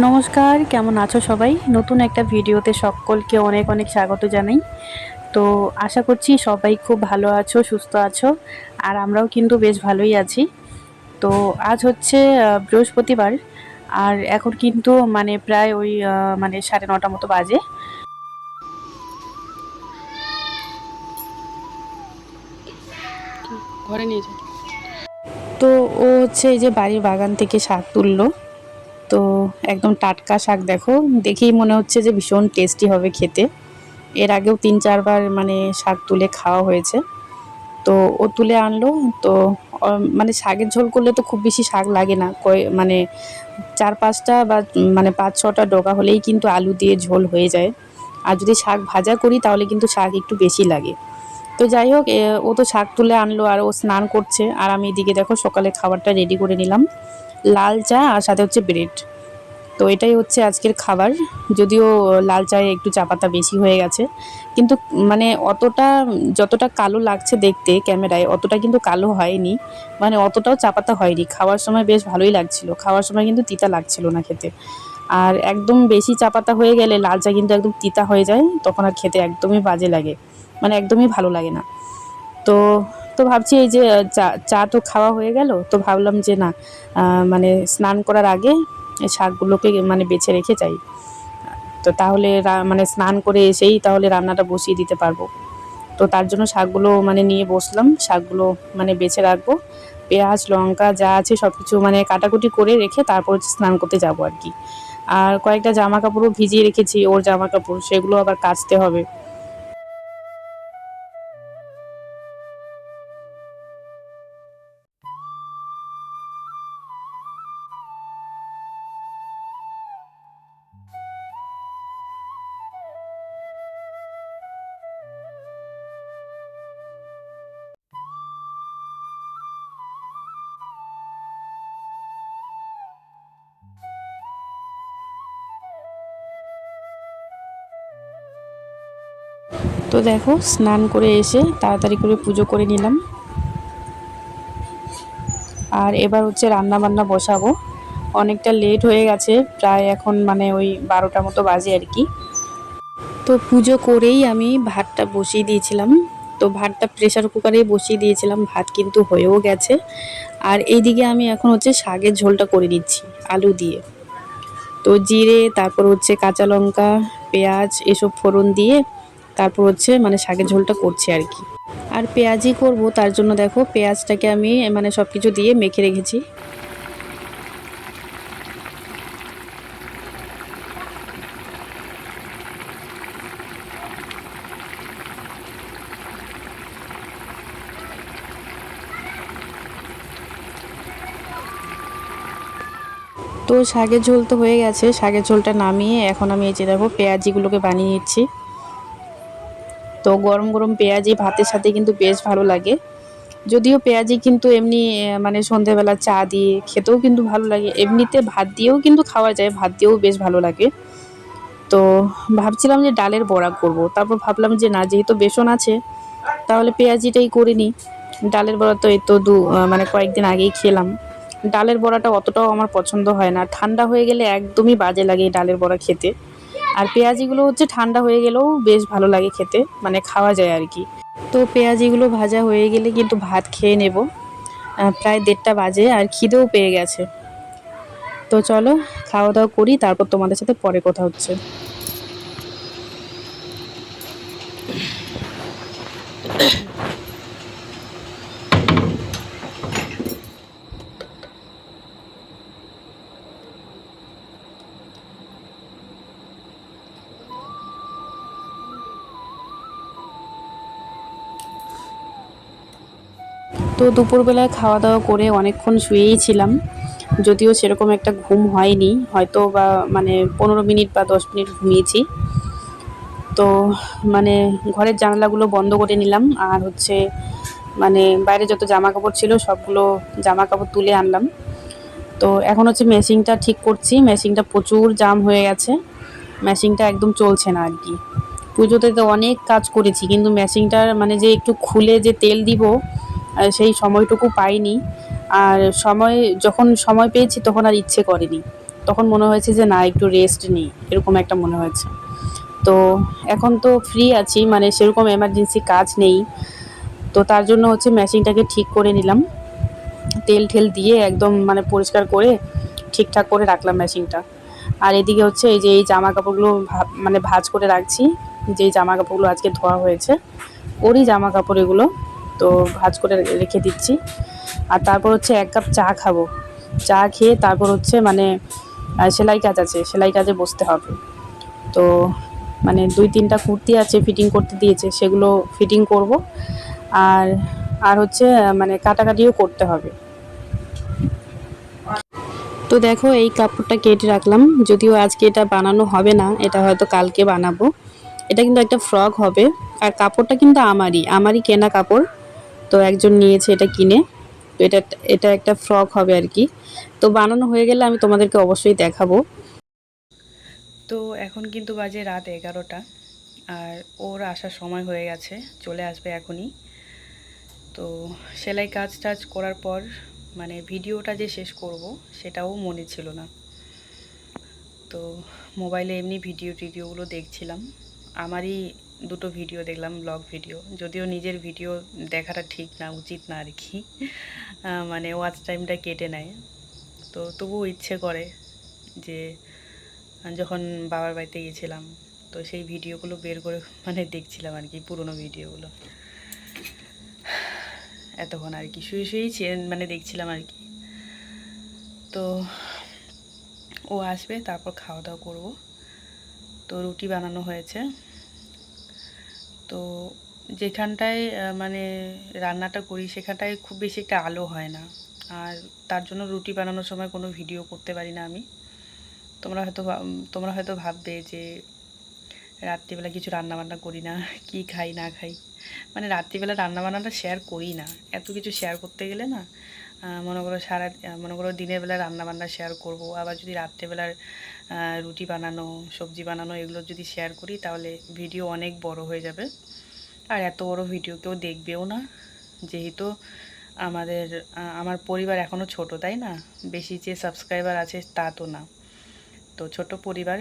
নমস্কার কেমন আছো সবাই? নতুন একটা ভিডিওতে সকলকে অনেক অনেক স্বাগত জানাই। তো আশা করছি সবাই খুব ভালো আছো সুস্থ আছো আর আমরাও কিন্তু বেশ ভালোই আছি। তো আজ হচ্ছে বৃহস্পতিবার আর এখন কিন্তু মানে প্রায় ওই মানে সাড়ে নটা মতো বাজে। ঘরে নিয়ে তো ও হচ্ছে এই যে বাড়ির বাগান থেকে শাক তুললো। তো একদম টাটকা শাক দেখো। দেখেই মনে হচ্ছে যে ভীষণ টেস্টি হবে খেতে। এর আগেও তিন চারবার মানে শাক তুলে খাওয়া হয়েছে। তো ও তুলে আনলো, তো মানে শাকের ঝোল করলে তো খুব বেশি শাক লাগে না। কয় মানে চার পাঁচটা বা মানে পাঁচ ছটা ডোকা হলেই কিন্তু আলু দিয়ে ঝোল হয়ে যায়। আর যদি শাক ভাজা করি তাহলে কিন্তু শাক একটু বেশি লাগে। তো যাই হোক ও তো শাক তুলে আনলো আর ও স্নান করছে। আর আমি এদিকে দেখো সকালে খাবারটা রেডি করে নিলাম। লাল চা আর সাথে হচ্ছে ব্রেড। তো এটাই হচ্ছে আজকের খাবার। যদিও লাল চায়ে একটু চা পাতা বেশি হয়ে গেছে, কিন্তু মানে অতটা যতটা কালো লাগছে দেখতে ক্যামেরায়, অতটা কিন্তু কালো হয়নি। মানে অতটাও চা পাতা হয়নি। খাওয়ার সময় বেশ ভালোই লাগছিল। খাওয়ার সময় কিন্তু তিতা লাগছিল না খেতে। আর একদম বেশি চা পাতা হয়ে গেলে লাল চা কিন্তু একদম তিতা হয়ে যায়, তখন আর খেতে একদমই বাজে লাগে। মানে একদমই ভালো লাগে না। তো তো ভাবছি এই যে চা চা তো খাওয়া হয়ে গেল, তো ভাবলাম যে না মানে স্নান করার আগে শাকগুলোকে মানে বেছে রেখে যাই। তো তাহলে মানে স্নান করে এসেই তাহলে রান্নাটা বসিয়ে দিতে পারব। তো তার জন্য শাকগুলো মানে নিয়ে বসলাম, শাকগুলো মানে বেছে রাখব। পেঁয়াজ, লঙ্কা যা আছে সব কিছু মানে কাটাকুটি করে রেখে তারপর স্নান করতে যাব আর কি। আর কয়েকটা জামা কাপড়ও ভিজিয়ে রেখেছি, ওর জামা কাপড় সেগুলো আবার কাচতে হবে। তো দেখো, স্নান করে এসে তাড়াতাড়ি করে পুজো করে নিলাম। আর এবার হচ্ছে রান্না বান্না বসাবো। অনেকটা লেট হয়ে গেছে, প্রায় এখন মানে ওই বারোটা মতো বাজে আর কি। তো পুজো করেই আমি ভাতটা বসিয়ে দিয়েছিলাম। তো ভাতটা প্রেশার কুকারে বসিয়ে দিয়েছিলাম, ভাত কিন্তু হয়েও গেছে। আর এইদিকে আমি এখন হচ্ছে শাকের ঝোলটা করে নিচ্ছি, আলু দিয়ে। তো জিরে, তারপর হচ্ছে কাঁচা লঙ্কা, পেঁয়াজ, এসব ফোড়ন দিয়ে তারপর হচ্ছে মানে শাকের ঝোলটা করছি আর কি। আর পেঁয়াজই করব, তার জন্য দেখো পেঁয়াজটাকে আমি মানে সব কিছু দিয়ে মেখে রেখেছি। তো শাকের ঝোল তো হয়ে গেছে, শাকের ঝোলটা নামিয়ে এখন আমি এই যে দেখো পেঁয়াজিগুলোকে বানিয়ে নিচ্ছি। তো গরম গরম পেঁয়াজি, ভাতের সাথে কিন্তু বেশ ভালো লাগে। যদিও পেঁয়াজি কিন্তু এমনি মানে সন্ধেবেলা চা দিয়ে খেতেও কিন্তু ভালো লাগে। এমনিতে ভাত দিয়েও কিন্তু খাওয়া যায়, ভাত দিয়েও বেশ ভালো লাগে। তো ভাবছিলাম যে ডালের বড়া করব। তারপর ভাবলাম যে না, যেহেতু বেসন আছে, তাহলে পেঁয়াজিটাই করে নিই। ডালের বড়া তো এই তো দু মানে কয়েকদিন আগেই খেলাম। ডালের বড়াটা অতটাও আমার পছন্দ হয় না। ঠান্ডা হয়ে গেলে একদমই বাজে লাগে এই ডালের বড়া খেতে। আর পেঁয়াজিগুলো হচ্ছে ঠান্ডা হয়ে গেলেও বেশ ভালো লাগে খেতে মানে খাওয়া যায় আর কি। তো পেঁয়াজিগুলো ভাজা হয়ে গেলে কিন্তু ভাত খেয়ে নেব। প্রায় দেড়টা বাজে আর খিদেও পেয়ে গেছে। তো চলো, খাওয়া দাওয়া করি, তারপর তোমাদের সাথে পরে কথা হচ্ছে। তো দুপুরবেলায় খাওয়া দাওয়া করে অনেকক্ষণ শুয়েই ছিলাম। যদিও সেরকম একটা ঘুম হয়নি, হয়তো বা মানে পনেরো মিনিট বা দশ মিনিট ঘুমিয়েছি। তো মানে ঘরের জানালাগুলো বন্ধ করে নিলাম, আর হচ্ছে মানে বাইরে যত জামা কাপড় ছিল সবগুলো জামা কাপড় তুলে আনলাম। তো এখন হচ্ছে মেশিনটা ঠিক করছি, মেশিনটা প্রচুর জাম হয়ে গেছে, মেশিনটা একদম চলছে না আর কি। পুজোতে তো অনেক কাজ করেছি, কিন্তু মেশিনটার মানে যে একটু খুলে যে তেল দিব সেই সময়টুকু পাইনি। আর সময়, যখন সময় পেয়েছি তখন আর ইচ্ছে করেনি। তখন মনে হয়েছে যে, না, একটু রেস্ট নিই। এরকম একটা মনে হয়েছে। তো এখন তো ফ্রি আছি মানে সেরকম এমার্জেন্সি কাজ নেই। তো তার জন্য হচ্ছে মেশিনটাকে ঠিক করে নিলাম। তেল ঠেল দিয়ে একদম মানে পরিষ্কার করে ঠিকঠাক করে রাখলাম মেশিনটা আর এদিকে হচ্ছে এই যে, এই জামা কাপড়গুলো মানে ভাজ করে রাখছি। যে জামা কাপড়গুলো আজকে ধোয়া হয়েছে, ওরই জামা কাপড় এগুলো তো ভাঁজ করে রেখে দিচ্ছি। আর তারপর হচ্ছে এক কাপ চা খাব। চা খেয়ে তারপর হচ্ছে মানে সেলাই কাজ আছে, সেলাই কাজে বসতে হবে। তো মানে দুই তিনটা কুর্তি আছে ফিটিং করতে দিয়েছে, সেগুলো ফিটিং করব। আর আর হচ্ছে মানে কাটাকাটিও করতে হবে। তো দেখো এই কাপড়টা কেটে রাখলাম। যদিও আজকে এটা বানানো হবে না, এটা হয়তো কালকে বানাবো। এটা কিন্তু একটা ফ্রক হবে। আর কাপড়টা কিন্তু আমারই আমারই কেনা কাপড়। তো একজন নিয়েছে এটা কিনে। তো এটা এটা একটা ফ্রক হবে আর কি। তো বানানো হয়ে গেলে আমি তোমাদেরকে অবশ্যই দেখাবো। তো এখন কিন্তু বাজে রাত এগারোটা, আর ওর আসার সময় হয়ে গেছে, চলে আসবে এখনই। তো সেলাই কাজ টাজ করার পর মানে ভিডিওটা যে শেষ করব, সেটাও মনে ছিল না। তো মোবাইলে এমনি ভিডিও টিডিওগুলো দেখছিলাম। আমারই দুটো ভিডিও দেখলাম ব্লগ ভিডিও যদিও নিজের ভিডিও দেখাটা ঠিক না, উচিত না আর কি। মানে ওয়াচ টাইমটা কেটে নেয়। তো তবুও ইচ্ছে করে যে, যখন বাবার বাড়িতে গেছিলাম তো সেই ভিডিওগুলো বের করে মানে দেখছিলাম আর কি, পুরনো ভিডিওগুলো এতক্ষণ আর কি, শুয়ে শুয়েই মানে দেখছিলাম আর কি। তো ও আসবে, তারপর খাওয়া দাওয়া করব। তো রুটি বানানো হয়েছে। তো যেখানটায় মানে রান্নাটা করি সেখানটায় খুব বেশি একটা আলো হয় না। আর তার জন্য রুটি বানানোর সময় কোনো ভিডিও করতে পারি না আমি। তোমরা হয়তো তোমরা হয়তো ভাববে যে রাত্রিবেলা কিছু রান্না বান্না করি না, কি খাই না খাই। মানে রাত্রিবেলা রান্না বান্নাটা শেয়ার করি না। এত কিছু শেয়ার করতে গেলে না মনে করো সারা মনে করো দিনের বেলা রান্না বান্না শেয়ার করব। আবার যদি রাত্রেবেলার রুটি বানানো, সবজি বানানো এগুলো যদি শেয়ার করি, তাহলে ভিডিও অনেক বড় হয়ে যাবে। আর এত বড় ভিডিও কেউ দেখবেও না। যেহেতু আমাদের আমার পরিবার এখনও ছোট, তাই না? বেশি যে সাবস্ক্রাইবার আছে তা তো না। তো ছোট পরিবার,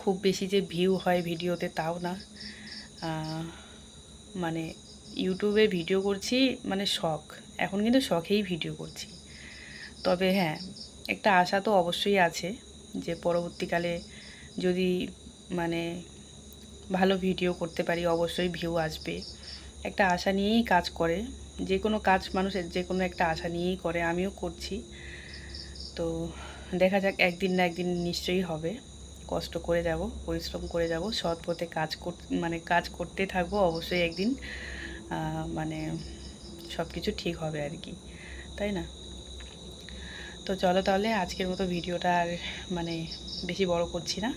খুব বেশি যে ভিউ হয় ভিডিওতে তাও না। মানে ইউটিউবে ভিডিও করছি মানে শখ। এখন কিন্তু শখেই ভিডিও করছি। তবে হ্যাঁ একটা আশা তো অবশ্যই আছে যে পরবর্তীকালে যদি মানে ভালো ভিডিও করতে পারি, অবশ্যই ভিউ আসবে। একটা আশা নিয়েই কাজ করে। যে কোনো কাজ মানুষের যে কোনো একটা আশা নিয়েই করে, আমিও করছি। তো দেখা যাক, একদিন না একদিন নিশ্চয়ই হবে। কষ্ট করে যাব, পরিশ্রম করে যাব, সৎ পথে কাজ কর মানে কাজ করতে থাকব, অবশ্যই একদিন মানে সব কিছু ঠিক হবে আর কি, তাই না? তো চলো তাহলে আজকের মতো ভিডিওটা আর মানে বেশি বড় করছি না।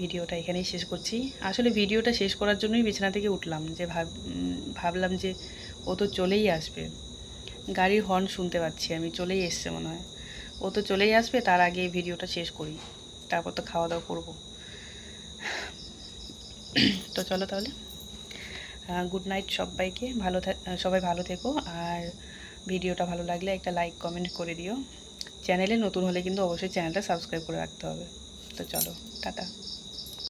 ভিডিওটা এখানেই শেষ করছি। আসলে ভিডিওটা শেষ করার জন্যই বিছানা থেকে উঠলাম যে ভাব ভাবলাম যে ও তো চলেই আসবে। গাড়ির হর্ন শুনতে পাচ্ছি আমি, চলেই এসছে মনে হয়। ও তো চলেই আসবে, তার আগে ভিডিওটা শেষ করি। তারপর তো খাওয়া দাওয়া করব। তো চলো তাহলে। গুড নাইট সবাইকে। ভালো সবাই ভালো থেকো। আর ভিডিওটা ভালো লাগলে একটা লাইক কমেন্ট করে দিও। চ্যানেলে নতুন হলে কিন্তু অবশ্যই চ্যানেলটা সাবস্ক্রাইব করে রাখতে হবে। তো চলো, টাটা।